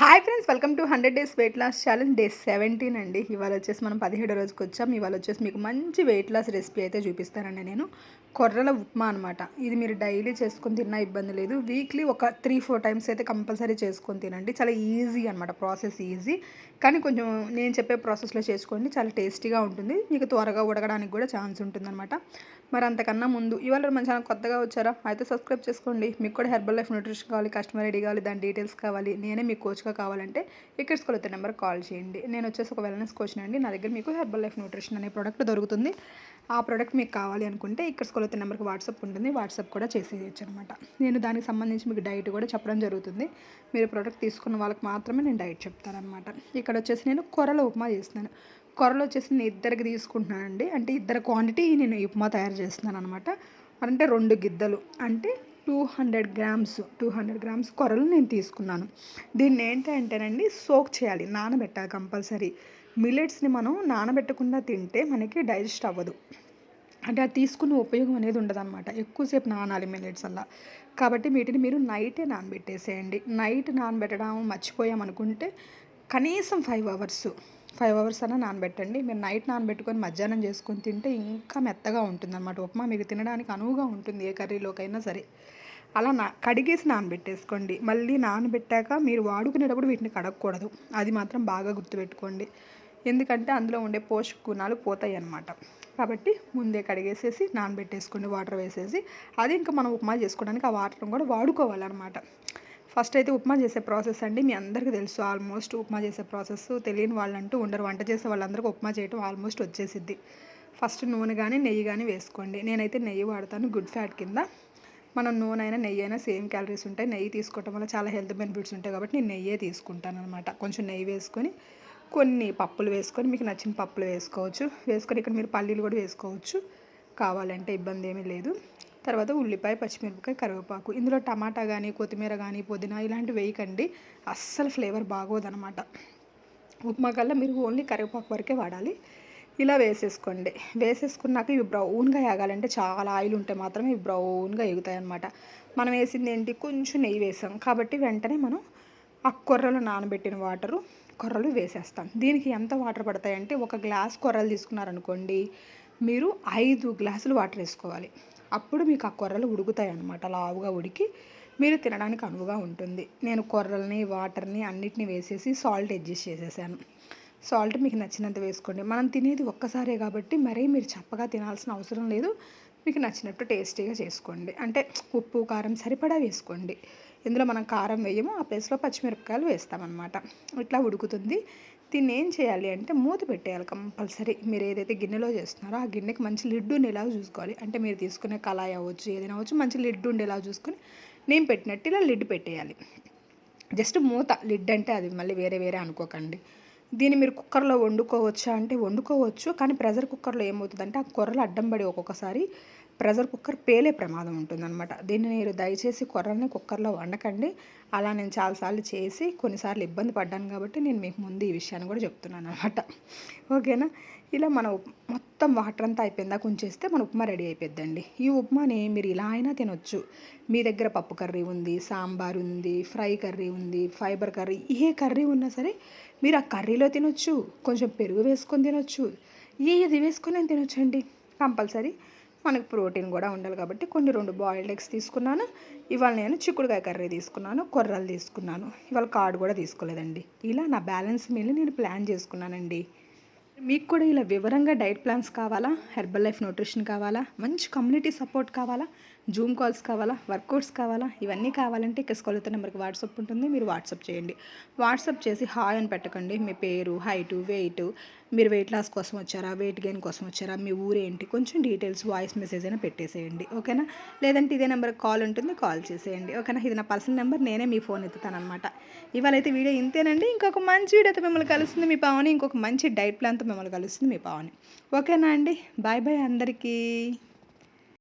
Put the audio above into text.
Hi friends welcome to hundred days weight loss challenge. Day seventeen అండి. ఇవాళ వచ్చేసి మనం పదిహేడు రోజుకి వచ్చాం ఇవాళ వచ్చేసి మీకు మంచి వెయిట్ లాస్ రెసిపీ అయితే చూపిస్తానండి నేను. కొర్రల ఉప్మా అనమాట ఇది మీరు డైలీ చేసుకొని తిన్నా ఇబ్బంది లేదు. వీక్లీ ఒక త్రీ ఫోర్ టైమ్స్ అయితే కంపల్సరీ చేసుకొని తినండి. చాలా ఈజీ అనమాట ప్రాసెస్ ఈజీ. కానీ కొంచెం నేను చెప్పే ప్రాసెస్లో చేసుకోండి చాలా టేస్టీగా ఉంటుంది. మీకు త్వరగా ఉడకడానికి కూడా ఛాన్స్ ఉంటుందన్నమాట. మరి అంతకన్నా ముందు ఇవాళ మన ఛానల్ కొత్తగా వచ్చారా? అయితే సబ్స్క్రైబ్ చేసుకోండి. మీకు కూడా హెర్బల్ లైఫ్ న్యూట్రిషన్ కావాలి కస్టమర్ ఐడి కావాలి దాని డీటెయిల్స్ కావాలి. నేనే మీ కోచ్గా కావాలంటే ఇక్కడ స్కూల్ నెంబర్ కాల్ చేయండి. నేను వచ్చేసి ఒక వెల్నెస్ కోచ్ అండి నా దగ్గర మీకు హెర్బల్ లైఫ్ న్యూట్రిషన్ అనే ప్రోడక్ట్ దొరుకుతుంది. ఆ ప్రోడక్ట్ మీకు కావాలి అనుకుంటే ఇక్కడ కొలత నెంబర్కి వాట్సాప్ ఉంటుంది. వాట్సాప్ కూడా చేసేయచ్చు అనమాట నేను దానికి సంబంధించి మీకు డైట్ కూడా చెప్పడం జరుగుతుంది. మీరు ప్రోడక్ట్ తీసుకున్న వాళ్ళకి మాత్రమే నేను డైట్ చెప్తానమాట ఇక్కడ వచ్చేసి నేను కొరల ఉప్మా చేస్తున్నాను. కొరలు వచ్చేసి నేను ఇద్దరికి తీసుకుంటున్నానండి అంటే ఇద్దరు క్వాంటిటీ నేను ఉప్మా తయారు చేస్తున్నాను అనమాట అంటే రెండు గిద్దలు. అంటే two hundred grams two hundred grams కొరలు నేను తీసుకున్నాను. దీన్ని ఏంటంటేనండి సోక్ చేయాలి నానబెట్టాలి కంపల్సరీ. మిల్లెట్స్ని మనం నానబెట్టకుండా తింటే మనకి డైజెస్ట్ అవ్వదు. అంటే అది తీసుకున్న ఉపయోగం అనేది ఉండదన్నమాట. ఎక్కువసేపు నానాలి మినిట్స్ అలా. కాబట్టి వీటిని మీరు నైటే నానబెట్టేసేయండి. నైట్ నానబెట్టడం మర్చిపోయామనుకుంటే కనీసం ఫైవ్ అవర్స్ ఫైవ్ అవర్స్ అన్న నానబెట్టండి. మీరు నైట్ నానబెట్టుకొని మధ్యాహ్నం చేసుకొని తింటే ఇంకా మెత్తగా ఉంటుందన్నమాట. ఉప్మా మీకు తినడానికి అనువుగా ఉంటుంది ఏ కర్రీలోకైనా సరే. అలా నా కడిగేసి నానబెట్టేసుకోండి. మళ్ళీ నానబెట్టాక మీరు వాడుకునేటప్పుడు వీటిని కడగకూడదు. అది మాత్రం బాగా గుర్తుపెట్టుకోండి. ఎందుకంటే అందులో ఉండే పోషక గుణాలు పోతాయి అన్నమాట. కాబట్టి ముందే కడిగేసేసి నానబెట్టేసుకోండి వాటర్ వేసేసి అది ఇంకా మనం ఉప్మా చేసుకోవడానికి ఆ వాటర్ని కూడా వాడుకోవాలన్నమాట. ఫస్ట్ అయితే ఉప్మా చేసే ప్రాసెస్ అండి. మీ అందరికీ తెలుసు ఆల్మోస్ట్ ఉప్మా చేసే ప్రాసెస్ తెలియని వాళ్ళంటూ ఉండరు. వంట చేసే వాళ్ళందరికీ ఉప్మా చేయటం ఆల్మోస్ట్ వచ్చేసిద్ది. ఫస్ట్ నూనె కానీ నెయ్యి కానీ వేసుకోండి. నేనైతే నెయ్యి వాడతాను గుడ్ ఫ్యాట్ కింద. మనం నూనె అయినా నెయ్యి అయినా సేమ్ క్యాలరీస్ ఉంటాయి. నెయ్యి తీసుకోవటం వల్ల చాలా హెల్త్ బెనిఫిట్స్ ఉంటాయి కాబట్టి నేను నెయ్యే తీసుకుంటాను అనమాట కొంచెం నెయ్యి వేసుకొని కొన్ని పప్పులు వేసుకొని మీకు నచ్చిన పప్పులు వేసుకోవచ్చు. వేసుకొని ఇక్కడ మీరు పల్లీలు కూడా వేసుకోవచ్చు. కావాలంటే ఇబ్బంది ఏమీ లేదు. తర్వాత ఉల్లిపాయ పచ్చిమిరపకాయ కరివేపాకు. ఇందులో టమాటా కానీ కొత్తిమీర కానీ పుదీనా ఇలాంటివి వేయకండి. అస్సలు ఫ్లేవర్ బాగోదనమాట. ఉప్మా కల్లా మీరు ఓన్లీ కరివేపాకు వరకే వాడాలి. ఇలా వేసేసుకోండి. వేసేసుకున్నాక ఇవి బ్రౌన్గా ఎగాలంటే చాలా ఆయిల్ ఉంటే మాత్రమే ఇవి బ్రౌన్గా ఎగుతాయి అనమాట మనం వేసింది ఏంటి? కొంచెం నెయ్యి వేసాం. కాబట్టి వెంటనే మనం ఆ కొర్రలో నానబెట్టిన వాటరు కొర్రలు వేసేస్తాం దీనికి ఎంత వాటర్ పడతాయంటే ఒక గ్లాస్ కొర్రలు తీసుకున్నారనుకోండి మీరు ఐదు గ్లాసులు వాటర్ వేసుకోవాలి. అప్పుడు మీకు ఆ కొర్రలు ఉడుకుతాయి అన్నమాట లావుగా ఉడికి మీరు తినడానికి అనువుగా ఉంటుంది. నేను కొర్రల్ని వాటర్ని అన్నిటిని వేసేసి సాల్ట్ అడ్జస్ట్ చేసేసాను. సాల్ట్ మీకు నచ్చినంత వేసుకోండి. మనం తినేది ఒక్కసారే కాబట్టి మరీ మీరు చప్పగా తినాల్సిన అవసరం లేదు. మీకు నచ్చినట్టు టేస్టీగా చేసుకోండి. అంటే ఉప్పు కారం సరిపడా వేసుకోండి. ఇందులో మనం కారం వేయము ఆ ప్లేస్లో పచ్చిమిరపకాయలు వేస్తామన్నమాట. ఇట్లా ఉడుకుతుంది. దీన్ని ఏం చేయాలి అంటే మూత పెట్టేయాలి కంపల్సరీ. మీరు ఏదైతే గిన్నెలో చేస్తున్నారో ఆ గిన్నెకి మంచి లిడ్ ఉండేలాగా చూసుకోవాలి. అంటే మీరు తీసుకునే కళాయి అవ్వచ్చు ఏదైనా అవ్వచ్చు మంచి లిడ్ ఉండేలాగా చూసుకొని నేను పెట్టినట్టు ఇలా లిడ్ పెట్టేయాలి. జస్ట్ మూత లిడ్ అంటే అది మళ్ళీ వేరే వేరే అనుకోకండి. దీన్ని మీరు కుక్కర్లో వండుకోవచ్చా అంటే వండుకోవచ్చు. కానీ ప్రెషర్ కుక్కర్లో ఏమవుతుందంటే ఆ కొర్రలు అడ్డం పడి ఒక్కొక్కసారి ప్రెషర్ కుక్కర్ పేలే ప్రమాదం ఉంటుందన్నమాట. దీన్ని మీరు దయచేసి కొర్రని కుక్కర్లో వండకండి. అలా నేను చాలాసార్లు చేసి కొన్నిసార్లు ఇబ్బంది పడ్డాను కాబట్టి నేను మీకు ముందు ఈ విషయాన్ని కూడా చెప్తున్నాను అనమాట ఓకేనా? ఇలా మన మొత్తం వాటర్ అంతా అయిపోయిందాక ఉంచేస్తే మన ఉప్మా రెడీ అయిపోద్దండి ఈ ఉప్మాని మీరు ఇలా అయినా తినొచ్చు. మీ దగ్గర పప్పు కర్రీ ఉంది సాంబార్ ఉంది ఫ్రై కర్రీ ఉంది ఫైబర్ కర్రీ ఏ కర్రీ ఉన్నా సరే మీరు ఆ కర్రీలో తినొచ్చు. కొంచెం పెరుగు వేసుకొని తినొచ్చు. ఏది వేసుకొని తినొచ్చండి. కంపల్సరీ. మనకు ప్రోటీన్ కూడా ఉండాలి కాబట్టి కొన్ని రెండు బాయిల్డ్ ఎగ్స్ తీసుకున్నాను. ఇవాళ నేను చిక్కుడుకాయ కర్రీ తీసుకున్నాను కొర్రలు తీసుకున్నాను. ఇవాళ కార్డు కూడా తీసుకోలేదండి. ఇలా నా బ్యాలెన్స్ మీద నేను ప్లాన్ చేసుకున్నానండి. మీకు కూడా ఇలా వివరంగా డైట్ ప్లాన్స్ కావాలా? హెర్బల్ లైఫ్ న్యూట్రిషన్ కావాలా? మంచి కమ్యూనిటీ సపోర్ట్ కావాలా? జూమ్ కాల్స్ కావాలా వర్కౌట్స్ కావాలా ఇవన్నీ కావాలంటే ఇక్కడ స్కూల్తో నెంబర్కి వాట్సాప్ ఉంటుంది మీరు వాట్సాప్ చేయండి. వాట్సాప్ చేసి హాయ్ అని పెట్టకండి మీ పేరు హైటు వెయిట్ మీరు వెయిట్ లాస్ కోసం వచ్చారా వెయిట్ గెయిన్ కోసం వచ్చారా మీ ఊరేంటి కొంచెం డీటెయిల్స్ వాయిస్ మెసేజ్ అయినా పెట్టేసేయండి ఓకేనా? లేదంటే ఇదే నెంబర్కి కాల్ ఉంటుంది కాల్ చేసేయండి ఓకేనా? ఇది నా పర్సనల్ నెంబర్ నేనే మీ ఫోన్ ఎత్తుతానమాట ఇవాళ అయితే వీడియో ఇంతేనండి ఇంకొక మంచి వీడియోతో మిమ్మల్ని కలుస్తుంది మీ పావని ఇంకొక మంచి డైట్ ప్లాన్తో మిమ్మల్ని కలుస్తుంది మీ పావని. ఓకేనా అండి? బాయ్ బాయ్ అందరికీ.